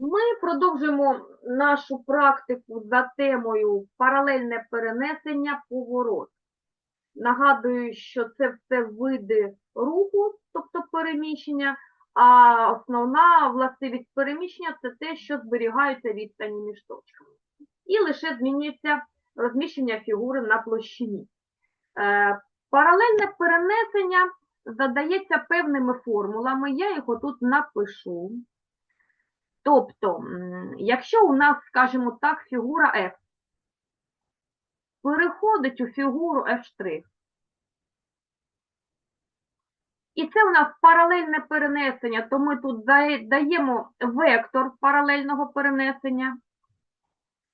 Ми продовжуємо нашу практику за темою паралельне перенесення поворот. Нагадую, що це все види руху, тобто переміщення, а основна властивість переміщення це те, що зберігаються відстані між точками. І лише змінюється розміщення фігури на площині. Е, Паралельне перенесення задається певними формулами, я їх отут напишу. Тобто, якщо у нас, скажімо так, фігура F переходить у фігуру F', і це у нас паралельне перенесення, то ми тут даємо вектор паралельного перенесення,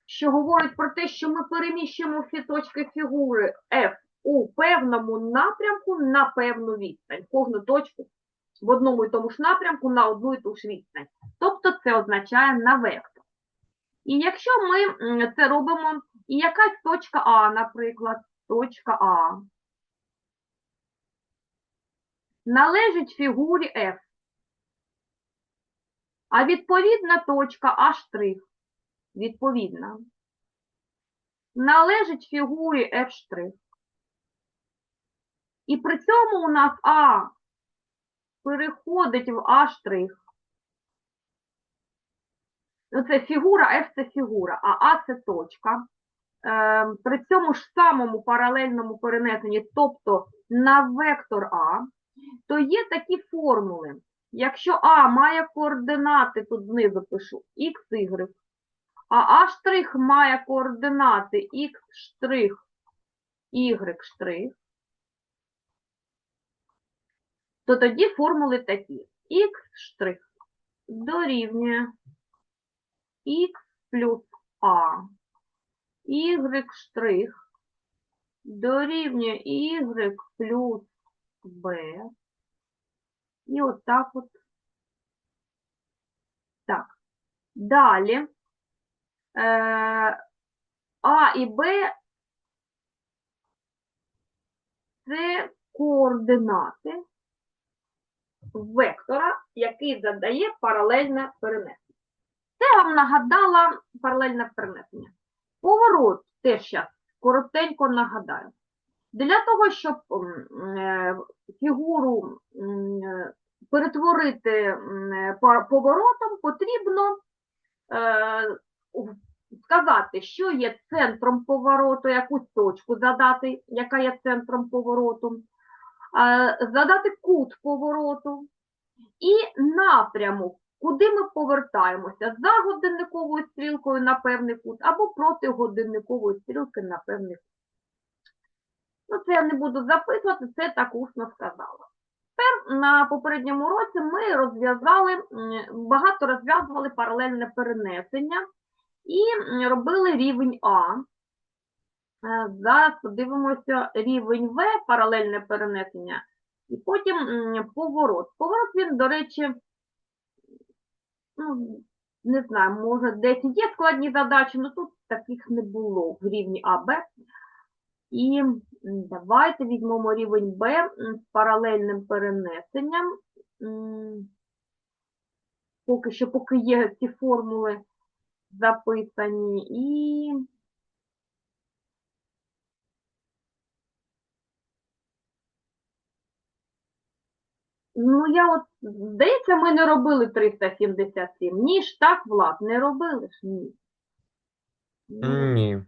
що говорить про те, що ми переміщуємо всі точки фігури F у певному напрямку на певну відстань. Кожну точку в одному і тому ж напрямку на одну і ту ж відстань. Тобто це означає на вектор. І якщо ми це робимо, і якась точка А, наприклад, точка А, належить фігурі F, а відповідна точка А', відповідна, належить фігурі F'. І при цьому у нас А переходить в А'. Ну, це фігура, F це фігура, а А це точка. Е, при цьому ж самому паралельному перенесенні, тобто на вектор А, то є такі формули. Якщо А має координати, тут знизу пишу, x, y, а А' має координати штрих, y', штрих, то тоді формули такі. x' дорівнює x плюс А, y дорівнює y плюс b. І от так от. Так. Далі. Е, А і Б це координати вектора, який задає паралельне перенесення. Це я вам нагадала паралельне перенесення. Поворот теж зараз коротенько нагадаю. Для того, щоб е, фігуру е, перетворити е, поворотом, потрібно сказати, що є центром повороту, якусь точку задати, яка є центром повороту, задати кут повороту і напрямок, куди ми повертаємося за годинниковою стрілкою на певний кут або проти годинникової стрілки на певний кут. Ну, це я не буду записувати, це так усно сказала. Тепер на попередньому році ми розв'язали, багато розв'язували паралельне перенесення і робили рівень А. Е, Зараз подивимося рівень В, паралельне перенесення, і потім поворот. Поворот він, до речі, ну, не знаю, може десь є складні задачі, але тут таких не було в рівні А, Б. І давайте візьмемо рівень Б з паралельним перенесенням. Поки що, поки є ці формули записані. І ну, я от, здається, ми не робили 377. Ні ж так, Влад, не робили ж ні. Ні.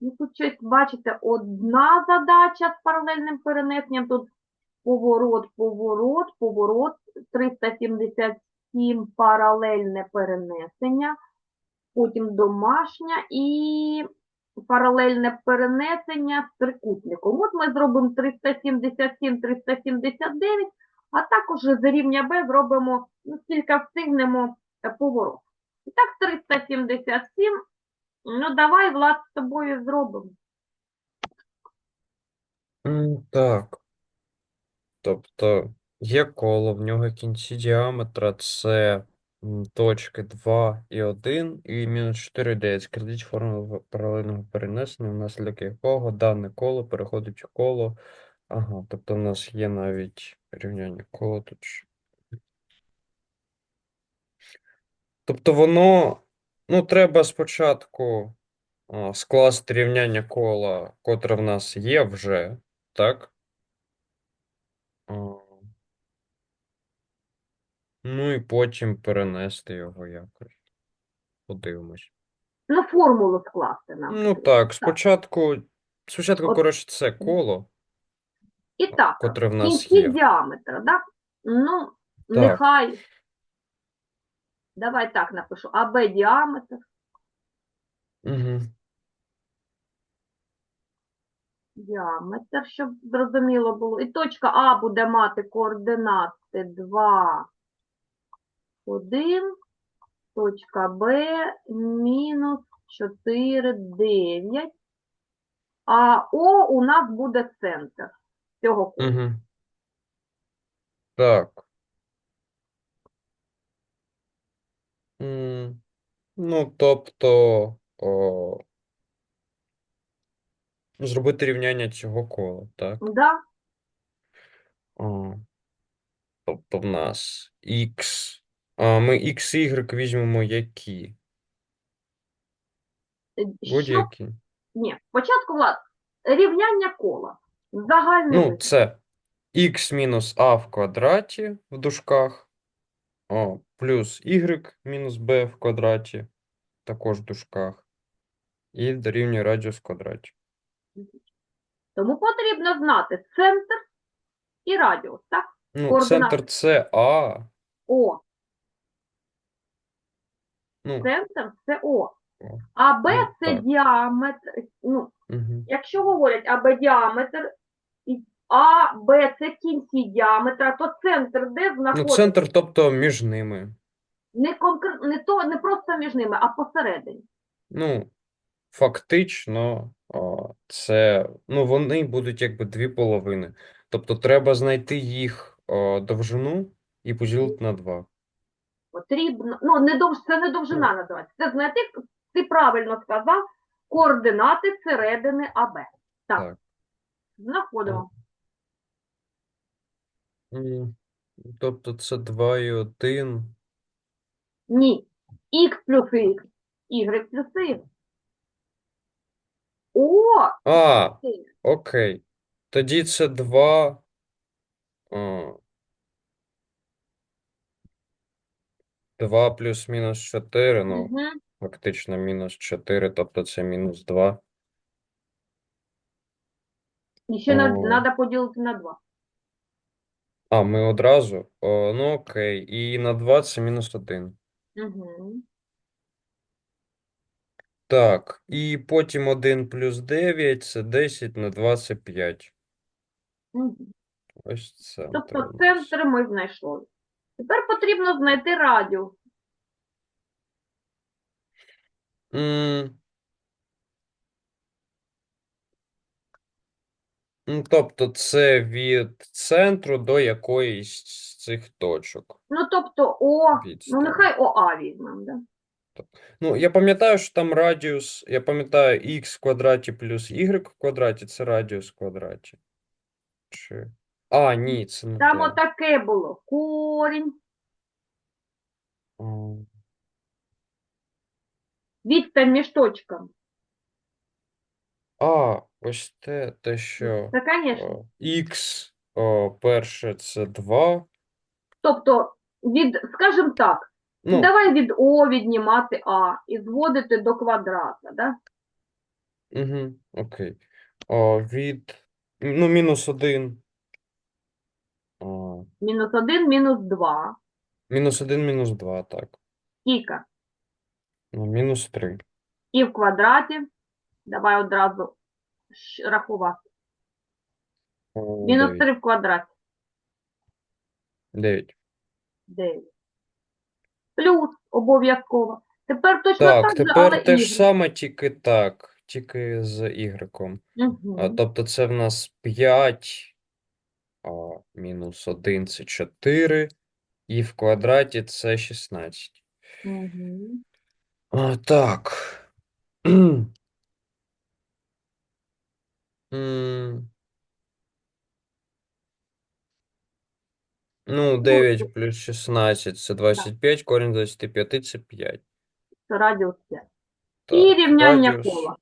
Ну, тут щось, бачите, одна задача з паралельним перенесенням, тут поворот, поворот, поворот, 377 паралельне перенесення, потім домашня і паралельне перенесення з трикутником. От ми зробимо 377, 379, а також за рівня Б зробимо, ну, скільки встигнемо е, поворот. І так, 377 Ну, давай, Влад, з тобою зробимо. Так. Тобто є коло, в нього кінці діаметра це точки 2 і 1 і мінус 4 і 9. Складіть формулу паралельного перенесення, внаслідок якого дане коло переходить у коло. Ага, тобто в нас є навіть рівняння коло тут. Тобто воно, ну, треба спочатку скласти рівняння кола, котре в нас є вже, так? Ну і потім перенести його якось. Подивимось. Ну, формулу скласти нам. Ну так, спочатку, спочатку, От- коротше, це коло, І так, котре в нас кінці є. діаметра, да? Ну, нехай. Давай так напишу. АБ діаметр. Угу. Діаметр, щоб зрозуміло було. І точка А буде мати координати 2, 1. Точка Б мінус 4, 9. А О у нас буде центр цього кола. Угу. Так. М, Ну, тобто, о, зробити рівняння цього кола, так? Да? О, тобто в нас x. А ми x, y візьмемо які? Що? Будь-які. Ні, спочатку, Влад, рівняння кола. Загальний Ну, вигляд. це x мінус а в квадраті в дужках, о, плюс y мінус b в квадраті, також в дужках, і дорівнює радіус в квадраті. Тому потрібно знати центр і радіус, так? Ну, Координати. центр це А. О, Ну, центр це О. А Б Ну, це так. діаметр. Ну, угу. якщо говорять АБ діаметр, і А, Б це кінці діаметра, то центр де знаходиться? Ну, центр, тобто між ними. Не, конкрет, не, то, не просто між ними, а посередині. Ну, фактично, о, це, ну, вони будуть якби дві половини. Тобто треба знайти їх о, довжину і поділити на два. Потрібно, ну, не дов, це не довжина називається. Це знайти, ти правильно сказав, координати середини АБ. Так. Так. Знаходимо. М, Тобто це 2 і 1. Ні. Х плюс Х, Y плюс Y. О, А, ти. окей. Тоді це 2. О, 2 плюс мінус 4, ну, Мгм. фактично мінус 4, тобто це мінус 2. І ще О. поділити на 2. А, ми одразу? О, ну окей. І на 2 це мінус 1. Угу. Так, і потім 1 плюс 9 це 10 на 2 це 5. Угу. Ось це. Тобто центр ми знайшли. Тепер потрібно знайти радіус. М. Тобто це від центру до якоїсь з цих точок. Ну, тобто О, ну Відстань. нехай ОА візьмемо, да? Ну, я пам'ятаю, що там радіус, я пам'ятаю, х в квадраті плюс y в квадраті це радіус в квадраті. Чи... А, ні, це не Там те. отаке було. Корінь, А, відстань між точками. А, ось те, те, що Це, звісно. х перше це 2. Тобто, від, скажімо так, Ну, давай від О віднімати А і зводити до квадрата, да? угу, окей. О, від, ну, мінус 1. Мінус 1, мінус 2. мінус 1, мінус 2, так. Скільки? Ну, мінус 3. І в квадраті. Давай одразу щ- рахувати. Мінус 9. 3 в квадраті. 9. 9. Плюс обов'язково. Тепер точно Так, так же, тепер але те ж саме, тільки так, тільки з y. Мгм. А, тобто це в нас 5, а, мінус 1 це 4, і в квадраті це 16. Мгм. А, так. М. Ну, 9 плюс 16 це 25, корінь з 25 це 5. Це радіус 5. Так, І рівняння радіус. кола.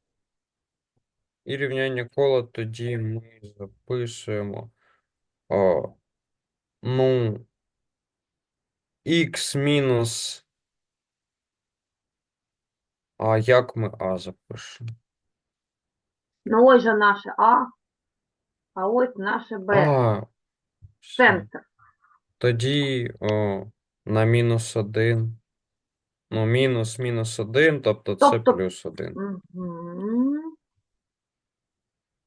І рівняння кола тоді ми запишемо. О, ну, х мінус. А як ми А запишемо? Ну ось же наше А, а ось наше Б. А, все. Центр. Тоді о, на мінус 1. Ну, мінус мінус 1, тобто це Тобто- плюс 1. Угу.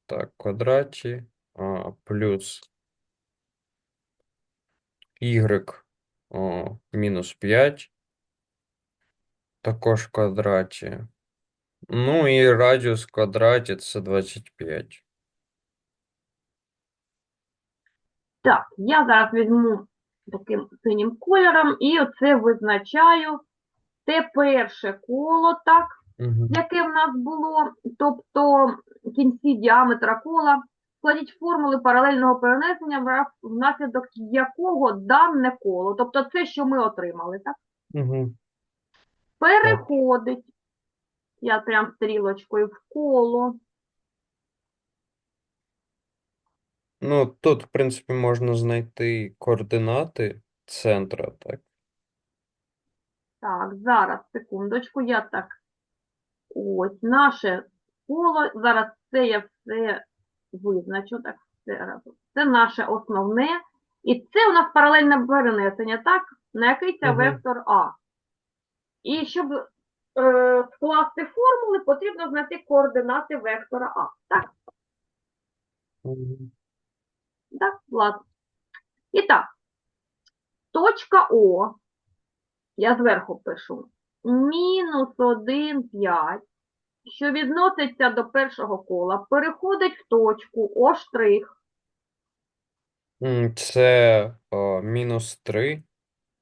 Так, в квадраті а, плюс y о, мінус 5. Також в квадраті. Ну і радіус в квадраті це 25. Так, я зараз візьму таким синім кольором і оце визначаю те перше коло, так, Угу. яке в нас було, тобто кінці діаметра кола. Складіть формули паралельного перенесення, внаслідок якого дане коло, тобто це, що ми отримали, так, Угу. переходить, я прям стрілочкою в коло, Ну, тут, в принципі, можна знайти координати центра, так. Так, зараз, секундочку, я так. Ось наше коло. Зараз це я все визначу. Так, все разом. Це наше основне. І це у нас паралельне перенесення, так? На який це Мгм. вектор А. І щоб е, скласти формули, потрібно знайти координати вектора А. Так, Мгм. так, ладно. І так, точка О, я зверху пишу, мінус 1, 5, що відноситься до першого кола, переходить в точку О штрих М, Це о, мінус 3.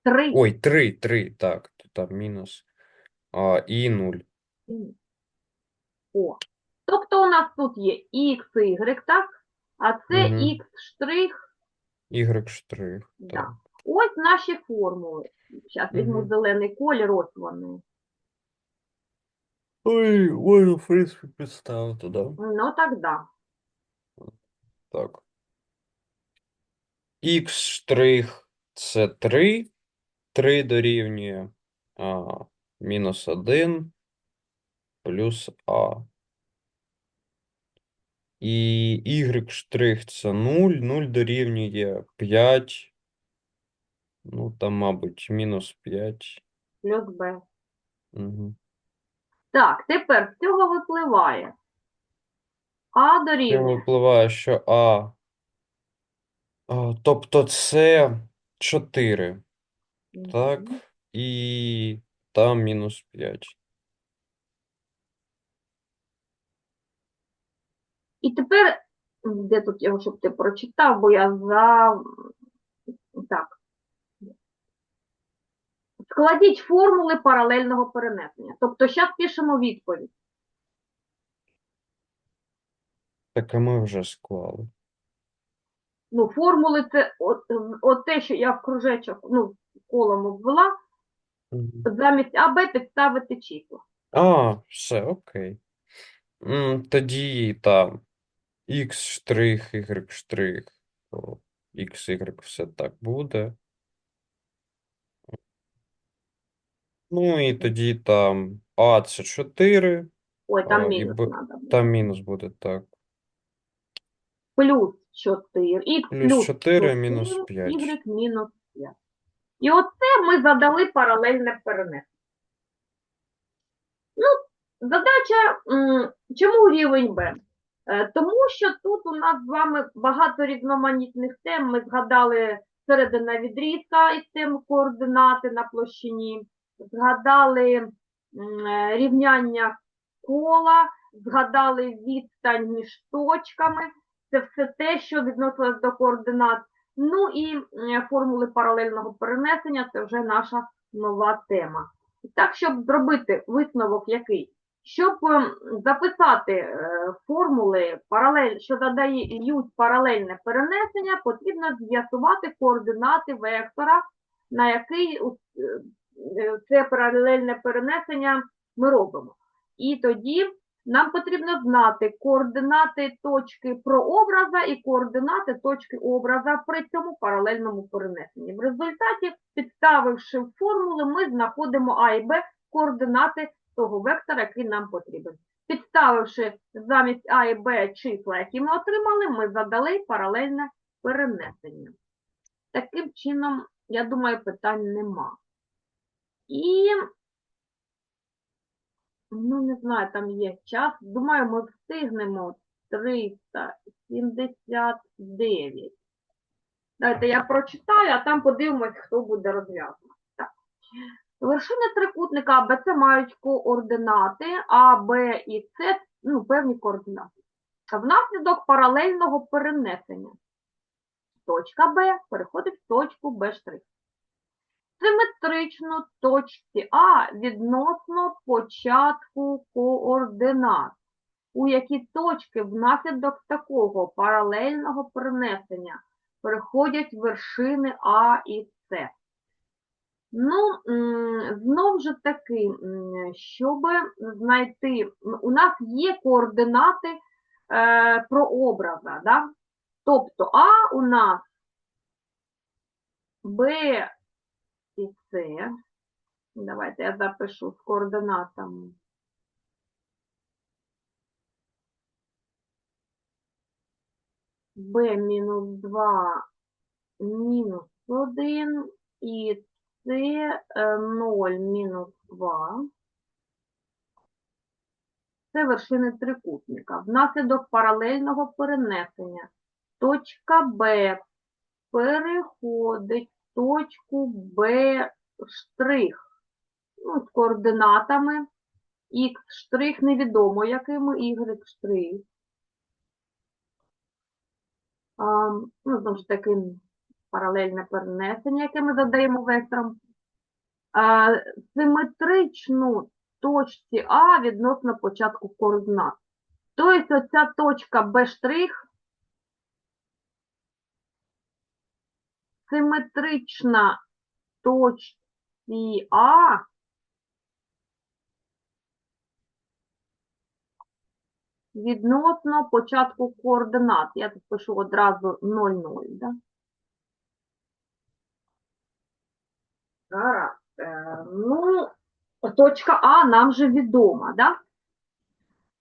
3. Ой, 3, 3, так, то там мінус. А, і 0. О. Тобто у нас тут є X, Y, так? А це Мгм. X штрих. Y штрих. Да. Так. Ось наші формули. Зараз візьму Мгм. зелений колір, ось вони. Ой, можна, в принципі, підставити, да? Ну так, да. Так. Х штрих це 3. 3 дорівнює а, мінус 1 плюс А. І y штрих це 0. 0 дорівнює 5. Ну, там, мабуть, мінус 5. Плюс Б. Угу. Так, тепер з цього випливає. А дорівнює. випливає, що А. а, Тобто це 4. Так. І там мінус 5. І тепер, де тут його, щоб ти прочитав, бо я за. Так. Складіть формули паралельного перенесення. Тобто, зараз пишемо відповідь. Так, а ми вже склали. Ну, формули це от, от те, що я в кружечок, ну, колом обвела, замість АБ підставити числа. А, все, окей. М, Тоді там X штрих, Y штрих, X, Y все так буде. Ну і тоді там А це 4, Ой, там А, і мінус Б- треба. там мінус буде так. Плюс 4, х Плюс плюс 4, мінус 5. y мінус 5. І оце ми задали паралельне перенесення. Ну, задача, м, чому рівень Б? Е, Тому що тут у нас з вами багато різноманітних тем. Ми згадали середина відрізка із тем координати на площині, згадали е, рівняння кола, згадали відстань між точками. Це все те, що відносилось до координат. Ну і формули паралельного перенесення це вже наша нова тема. Так, щоб зробити висновок який? Щоб ем, записати е, формули, що задають паралельне перенесення, потрібно з'ясувати координати вектора, на який е, це паралельне перенесення ми робимо. І тоді нам потрібно знати координати точки прообраза і координати точки образа при цьому паралельному перенесенні. В результаті, підставивши формули, ми знаходимо А і Б координати того вектора, який нам потрібен. Підставивши замість А і Б числа, які ми отримали, ми задали паралельне перенесення. Таким чином, я думаю, питань нема. І, ну, не знаю, там є час. Думаю, ми встигнемо 379. Давайте я прочитаю, а там подивимось, хто буде розв'язувати. Так. Вершини трикутника АБЦ мають координати А, Б і С, ну, певні координати. Внаслідок паралельного перенесення точка Б переходить в точку Б'. Симетрично точці А відносно початку координат, у які точки внаслідок такого паралельного перенесення переходять вершини А і С. Ну, знов же таки, щоб знайти, у нас є координати е, прообраза, да? тобто А у нас Б і С. Давайте я запишу з координатами. Б мінус 2 мінус 1 і С е, 0 мінус 2. Це вершини трикутника. Внаслідок паралельного перенесення точка Б переходить точку Б ну, з координатами Х невідомо якими, Y. Ну, знову ж таки, паралельне перенесення, яке ми задаємо вектором. Симетричну точці А відносно початку координат. Тобто оця точка Б штрих симетрична точці А відносно початку координат. Я тут пишу одразу 0,0, да? Гаразд. Е, Ну, точка А нам же відома, да?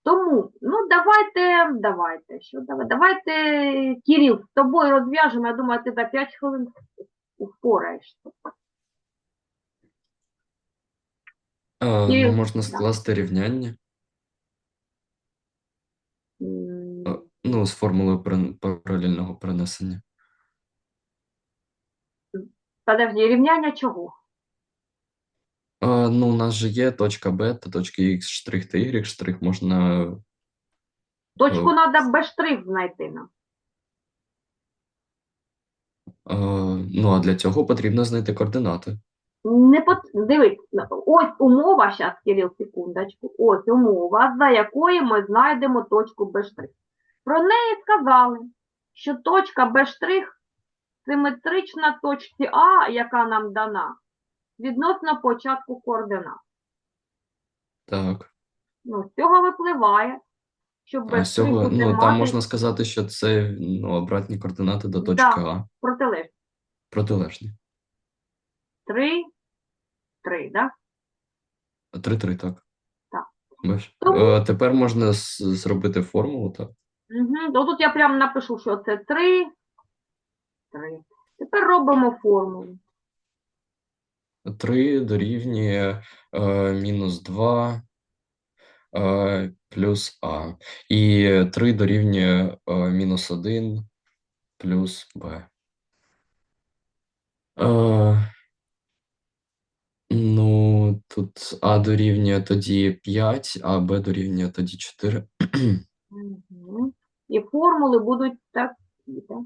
Тому, ну, давайте, давайте, що давай, давайте, Кирил, з тобою розв'яжемо, я думаю, ти за 5 хвилин впораєшся. А, ну, можна скласти рівняння. А, Ну, з формулою перен- паралельного перенесення. Подожди, рівняння чого? А, ну, у нас же є точка Б та точка Х штрих та Y штрих. Можна. Точку треба без штрих знайти нам. А, ну, а для цього потрібно знайти координати. Не пот... Дивись, ось умова, зараз, Кирил, секундочку, ось умова, за якою ми знайдемо точку Б штрих. Про неї сказали, що точка Б штрих симетрична точці А, яка нам дана, відносно початку координат. Так. Ну, з цього випливає, що А з цього, буде ну, мати там можна сказати, що це ну, обратні координати до точки Да. А. протилежність. Протилежні. 3, 3, да? 3-3, так. Так. Тому- Е, Тепер можна з- зробити формулу, так. Угу. Тут я прямо напишу, що це 3, 3. Тепер робимо формулу. 3 дорівнює е, мінус 2 е, плюс А. І 3 дорівнює е, мінус 1 плюс Б. Е, ну, тут А дорівнює тоді 5, а Б дорівнює тоді 4. Угу. І формули будуть такі. Так?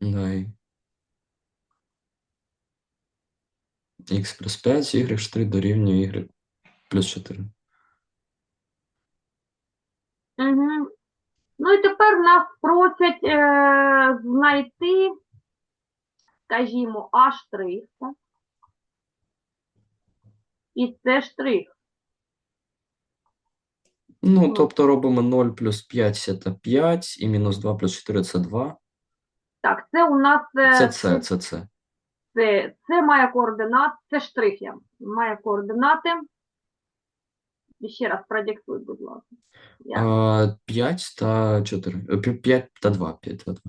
Дай. Х плюс 5, y' дорівнює y плюс 4. Угу. Ну і тепер нас просять е, знайти, скажімо, А штрих. І С штрих. Ну, тобто робимо 0 плюс 5 це 5, і мінус 2 плюс 4 це 2. Так, це у нас е, Це це, це це. Це, це має координат, це штрих я. Має координати. І ще раз продиктуй, будь ласка. Я А, 5 та 4. 5 та 2. 5 та 2.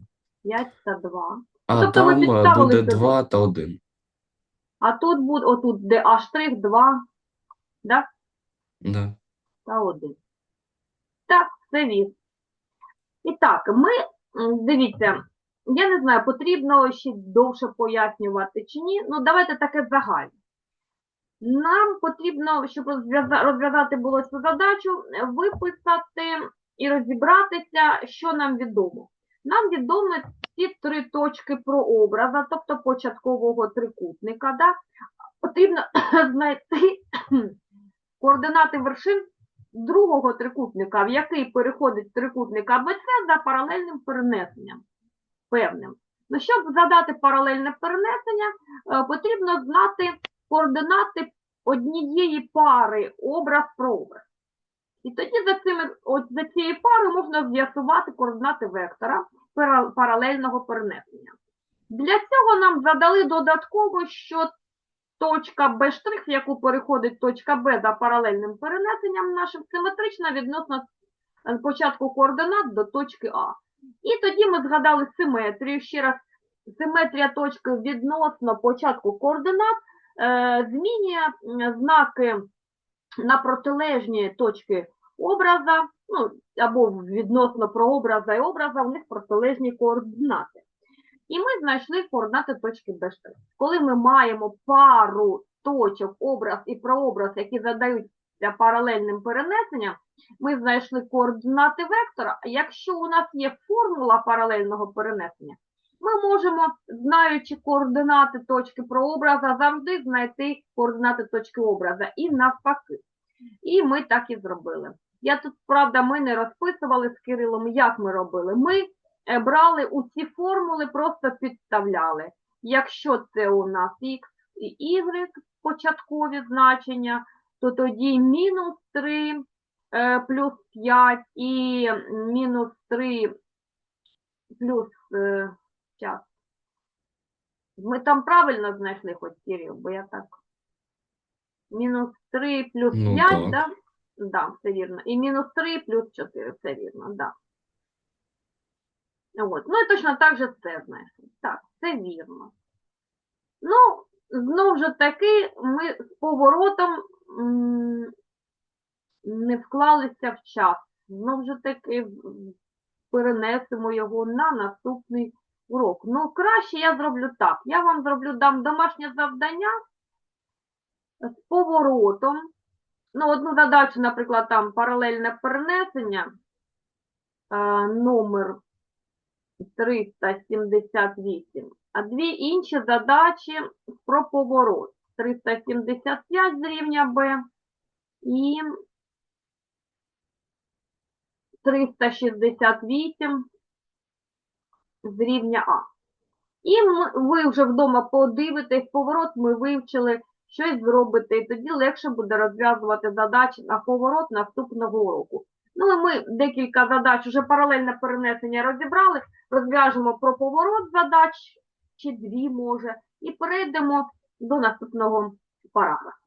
5 та 2. А Тобто там е, буде собі. 2 та 1. А тут буде, отут, де А штрих 2, да? Да. та 1. Так, це вірно. І так, ми, дивіться, я не знаю, потрібно ще довше пояснювати чи ні. Ну, давайте таке загальне. Нам потрібно, щоб розв'язати було цю задачу, виписати і розібратися, що нам відомо. Нам відомо ці три точки прообраза, тобто початкового трикутника. Да? Потрібно знайти координати вершин другого трикутника, в який переходить трикутник АБЦ за паралельним перенесенням певним. Ну, щоб задати паралельне перенесення, е, потрібно знати координати однієї пари образ-прообраз. І тоді за, цими, от за цією парою можна з'ясувати координати вектора паралельного перенесення. Для цього нам задали додатково, що точка Б', яку переходить точка Б за паралельним перенесенням нашим, симетрична відносно е, початку координат до точки А. І тоді ми згадали симетрію. Ще раз, симетрія точки відносно початку координат е, змінює знаки на протилежні точки образа, ну, або відносно прообраза і образа, у них протилежні координати. І ми знайшли координати точки Б'. Коли ми маємо пару точок, образ і прообраз, які задаються паралельним перенесенням, ми знайшли координати вектора. Якщо у нас є формула паралельного перенесення, ми можемо, знаючи координати точки прообраза, завжди знайти координати точки образа і навпаки. І ми так і зробили. Я тут, правда, ми не розписували з Кирилом, як ми робили. Ми е, брали у ці формули, просто підставляли. Якщо це у нас x і y початкові значення, то тоді мінус 3 е, плюс 5 і мінус 3 плюс е, час. Ми там правильно знайшли хоч Кирил, бо я так. Мінус 3 плюс Ну, 5, так. да? Да, це вірно. І мінус 3 плюс 4, це вірно, да. От. Ну і точно так же це знайшли. Так, це вірно. Ну, знову ж таки, ми з поворотом не вклалися в час. Знову ж таки, перенесемо його на наступний урок. Ну, краще я зроблю так. Я вам зроблю дам домашнє завдання з поворотом. Ну, одну задачу, наприклад, там паралельне перенесення, номер 378, а дві інші задачі про поворот. 375 з рівня Б і 368 з рівня А. І ви вже вдома подивитесь, поворот ми вивчили, щось зробите, і тоді легше буде розв'язувати задачі на поворот наступного уроку. Ну і ми декілька задач, вже паралельне перенесення розібрали, розв'яжемо про поворот задач, чи дві може, і перейдемо до наступного параграфу.